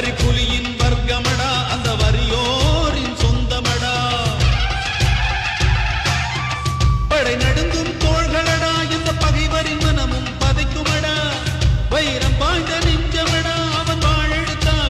வரி புலியின் வர்க்கமடா அந்த வரியோ